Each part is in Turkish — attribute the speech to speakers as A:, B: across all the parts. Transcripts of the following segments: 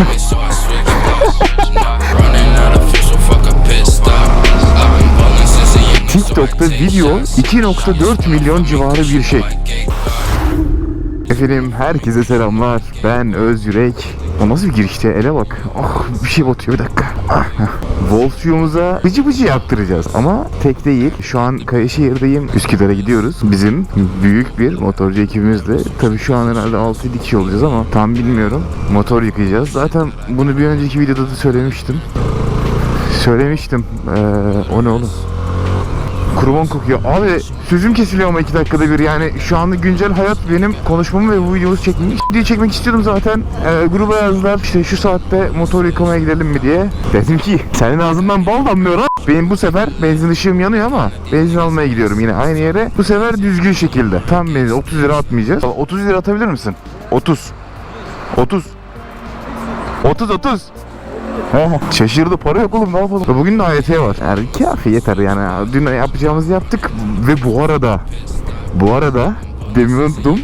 A: TikTok'ta video 2.4 milyon civarı bir şey. Efendim herkese selamlar. Ben Özyürek. O nasıl bir girişti? Ele bak. Ah bir şey batıyor bir dakika. Ah. Wolfview'umuza bıcı bıcı yaptıracağız. Ama tek değil. Şu an Kayaşehir'deyim. Üsküdar'a gidiyoruz. Bizim büyük bir motorcu ekibimizle. Tabii şu an herhalde 6-7 kişi olacağız ama tam bilmiyorum. Motor yıkayacağız. Zaten bunu bir önceki videoda da söylemiştim. Söylemiştim. Ee, o ne oğlum? Kurban kokuyor. Abi sözüm kesiliyor ama iki dakikada bir yani şu anda güncel hayat benim konuşmamı ve bu videoyu çekmeyi video çekmek istiyordum zaten. Ee, gruba yazdılar işte şu saatte motor yıkamaya gidelim mi diye. Dedim ki senin ağzından bal damlıyor ha. Benim bu sefer benzin ışığım yanıyor ama benzin almaya gidiyorum yine aynı yere. Bu sefer düzgün şekilde. Tam benzin 30 lira atmayacağız. 30 lira atabilir misin? 30. 30. 30 30. He, Şaşırdı para yok oğlum ne yapalım. Bugün de AYT var. Kafi yeter yani. Dün yapacağımızı yaptık ve bu arada bu arada demin unuttum.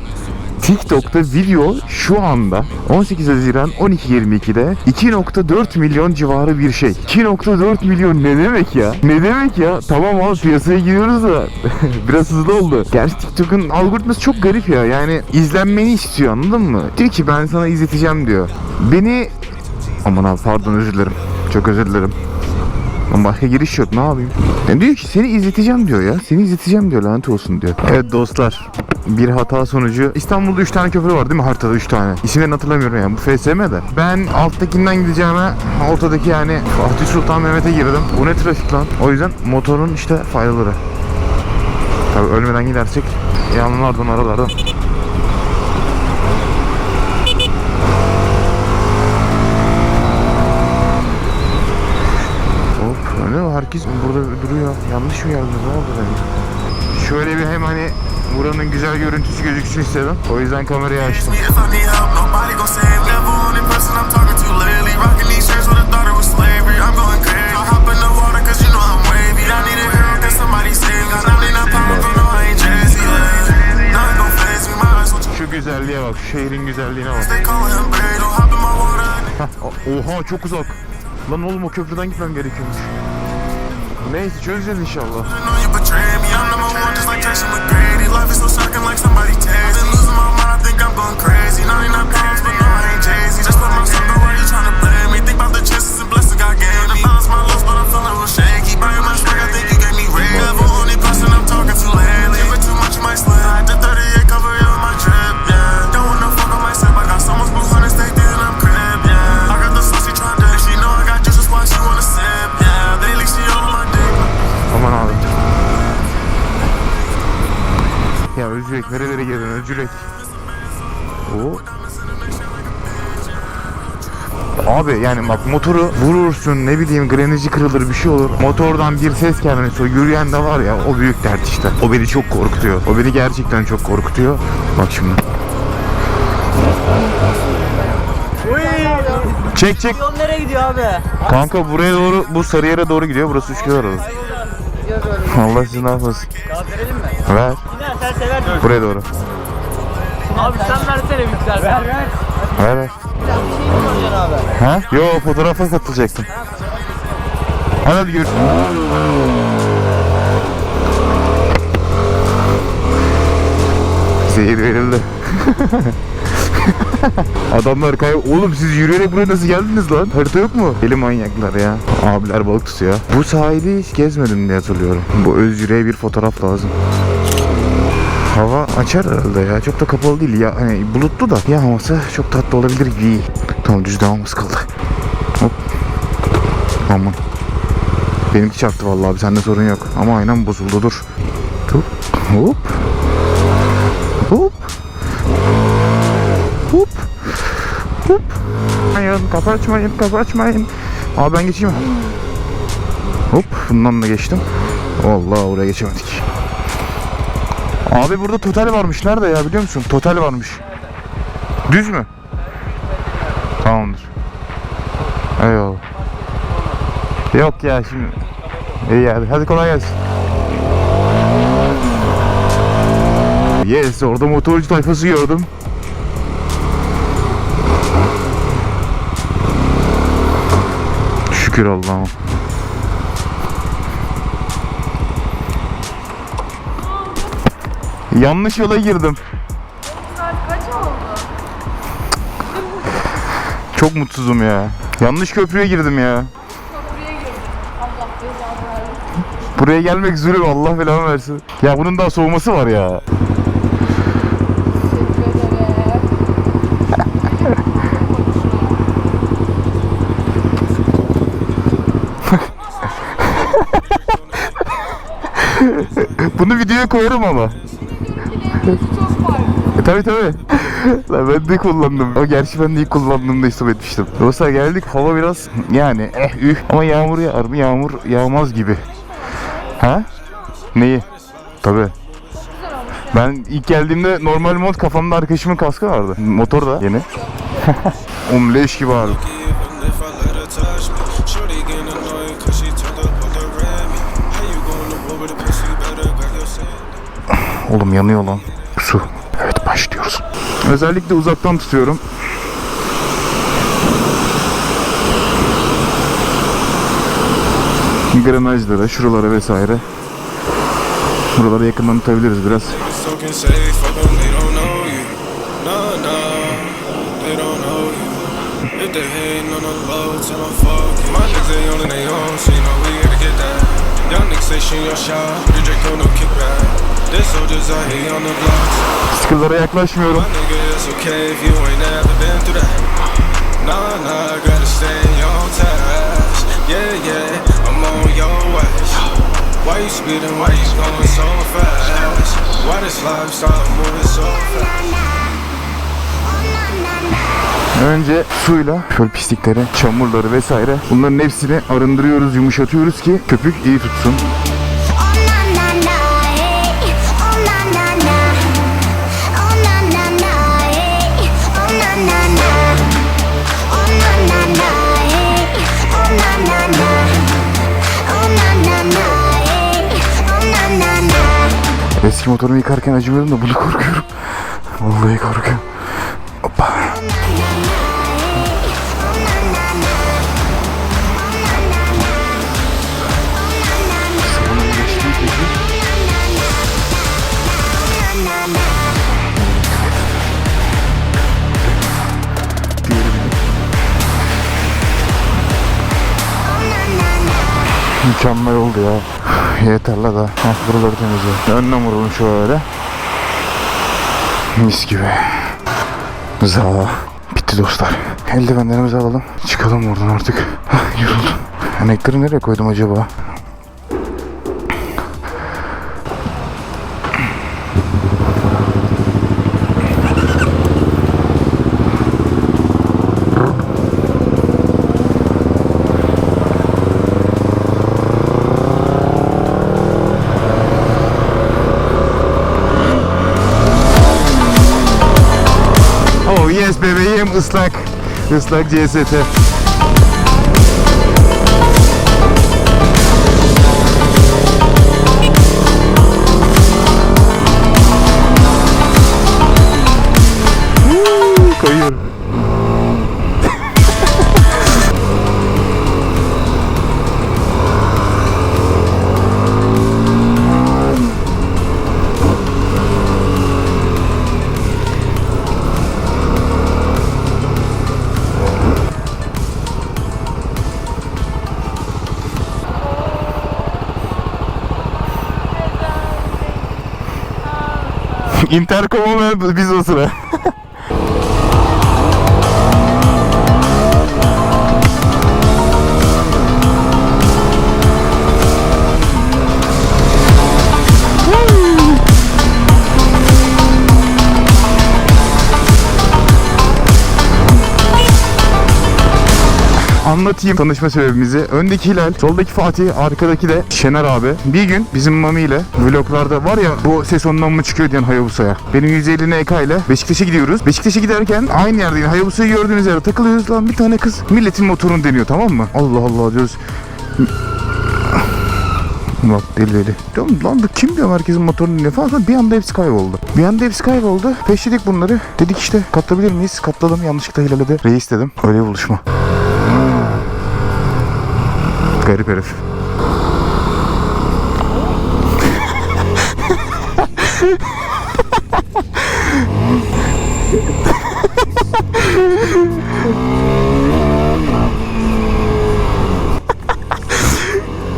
A: TikTok'ta video şu anda 18 Haziran 12.22'de 2.4 milyon civarı bir şey. 2.4 milyon ne demek ya? Ne demek ya? Tamam abi piyasaya giriyoruz da biraz hızlı oldu. Gerçi TikTok'un algoritması çok garip ya. Yani izlenmeni istiyor anladın mı? Diyor ki ben sana izleteceğim diyor. Beni Aman abi pardon özür dilerim. Çok özür dilerim. Ama başka giriş yok ne yapayım? Yani diyor ki seni izleteceğim diyor ya. Seni izleteceğim diyor lanet olsun diyor. Evet dostlar. Bir hata sonucu İstanbul'da 3 tane köprü var değil mi haritada 3 tane. İsimlerini hatırlamıyorum yani bu FSM'de. Ben alttakinden gideceğime ortadaki yani Fatih Sultan Mehmet'e girdim. Bu ne trafik lan? O yüzden motorun işte faydaları. Tabii ölmeden gidersek yanlardan aralardan. Hop öyle mi? Herkes burada duruyor. Yanlış mı geldi? Ne oldu benim? Şöyle bir hem hani buranın güzel görüntüsü gözüksün istedim. O yüzden kamerayı açtım.
B: me if I need help. Nobody gon' save. Never only person I'm talking to lately. Rocking these shirts with a thought it was slavery. I'm going crazy. I hop in the water cause you know I'm wavy. I need a hero cause somebody saved me. 99 pounds, you know I ain't Jay-Z. Yeah. Nothing gon' phase me. My eyes what you
A: Şu güzelliğe bak, şu şehrin güzelliğine bak. Heh, Oha çok uzak. Lan oğlum o köprüden gitmem gerekiyormuş. Neyse çözeceğiz inşallah. Ya Özürek nerelere geldin Özürek? Oo. Abi yani bak motoru vurursun ne bileyim greneci kırılır bir şey olur. Motordan bir ses gelmesi o yürüyen de var ya o büyük dert işte. O beni çok korkutuyor. O beni gerçekten çok korkutuyor. Bak şimdi. Çek çek.
C: Yol nereye gidiyor abi?
A: Kanka buraya doğru bu Sarıyer'e doğru gidiyor. Burası Üsküdar orası. Allah sizi ne yapmasın.
C: Ya verelim mi?
A: Ver.
C: Yine sen sever misin?
A: Buraya doğru.
C: Abi sen versene miktar. Ver ver.
A: Ver ver. Ha? Yo fotoğrafa katılacaktım. Hadi hadi görüşürüz. Zehir verildi. Adamlar kay... Oğlum siz yürüyerek buraya nasıl geldiniz lan? Harita yok mu? Deli manyaklar ya. Abiler balık tutuyor. Bu sahili hiç gezmedim diye hatırlıyorum. Bu Özgür'e bir fotoğraf lazım. Hava açar herhalde ya. Çok da kapalı değil ya. Hani bulutlu da yağmasa çok tatlı olabilir gibi. Tamam düz devamımız kaldı. Hop. Aman. Benimki çarptı vallahi abi. Sende sorun yok. Ama aynen bozuldu dur. Dur. Hop. Hop. Hop. Hop. Hayır kapı açmayın kapı açmayın. Abi ben geçeyim? Hop bundan da geçtim. Allah oraya geçemedik. Abi burada total varmış. Nerede ya biliyor musun? Total varmış. Düz mü? Tamamdır. Eyvallah. Yok ya şimdi. İyi hadi. Hadi kolay gelsin. Yes orada motorcu tayfası gördüm. Şükür Allah'ım. Yanlış yola girdim.
D: Kaç oldu?
A: Çok mutsuzum ya. Yanlış köprüye girdim ya.
D: Köprüye girdim. Allah.
A: Buraya gelmek zulüm Allah belamı versin. Ya bunun daha soğuması var ya. Bunu videoya koyarım ama. E, tabii tabii. Lan ben de kullandım. O gerçi ben de ilk kullandığımda istop etmiştim. Dostlar geldik hava biraz yani eh üh ama yağmur yağar mı yağmur yağmaz gibi. Ha? Neyi? Tabii. Ben ilk geldiğimde normal mod kafamda arkadaşımın kaskı vardı. Motor da yeni. um leş gibi abi. Oğlum yanıyor lan. Su. Evet başlıyoruz. Özellikle uzaktan tutuyorum. Granajlara, şuralara vesaire. Buraları yakından tutabiliriz biraz.
B: Say. Young niggas shoot your shot, the Draco no kickback.
A: Sıkılara yaklaşmıyorum.
B: Why you speeding? Why you going so fast? Why this moving so fast?
A: Önce suyla şöyle pislikleri, çamurları vesaire bunların hepsini arındırıyoruz, yumuşatıyoruz ki köpük iyi tutsun. Eski motorumu yıkarken acımıyordum da bunu korkuyorum. Vallahi korkuyorum. Mükemmel oldu ya. Yeter la da. Heh, buraları temizle. Önüne vuralım şöyle. Mis gibi. Za. Bitti dostlar. Eldivenlerimizi alalım. Çıkalım oradan artık. Hah, yoruldum. Emekleri nereye koydum acaba? Всем ıslak, ıslak ceset. Intercom'u biz o sıra. Anlatayım tanışma sebebimizi. Öndeki Hilal, soldaki Fatih, arkadaki de Şener abi. Bir gün bizim Mami ile vloglarda var ya bu ses ondan mı çıkıyor diyen Hayabusa'ya. Benim 150 NK ile Beşiktaş'a gidiyoruz. Beşiktaş'a giderken aynı yerde yine Hayabusa'yı gördüğünüz yerde takılıyoruz lan bir tane kız milletin motorunu deniyor tamam mı? Allah Allah diyoruz. Bak deli deli. Diyorum lan bu kim diyor herkesin motorunu dinliyor falan. Bir anda hepsi kayboldu. Bir anda hepsi kayboldu. Peşledik bunları. Dedik işte katılabilir miyiz? Katladım yanlışlıkla Hilal'e de reis dedim. Öyle buluşma. Garip herif.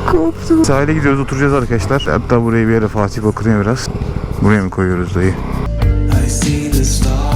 A: Koptu. Sahile gidiyoruz oturacağız arkadaşlar. Hatta buraya bir yere Fatih bakınıyor biraz. Buraya mı koyuyoruz dayı?
E: I see the stars.